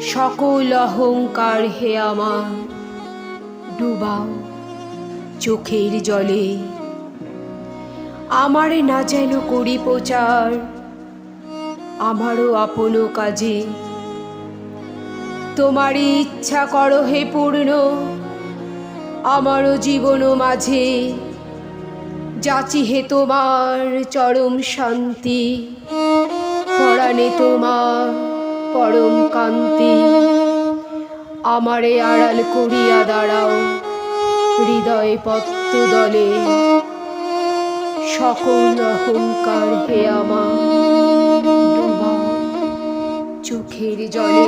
সকল অহংকার হে আমার। ডুবাও চোখের জলে। আমারে না যেন করি প্রচার, আমারও আপন কাজে। তোমারই ইচ্ছা করো হে পূর্ণ, আমারও জীবন মাঝে। যাচি হে তোমার চরম শান্তি, পরাণে তোমার। পরম কান্তি। আমারে আড়াল করিয়া দাঁড়াও, হৃদয় পত্ত দলে সকল অহংকার হে আমা চোখের জলে।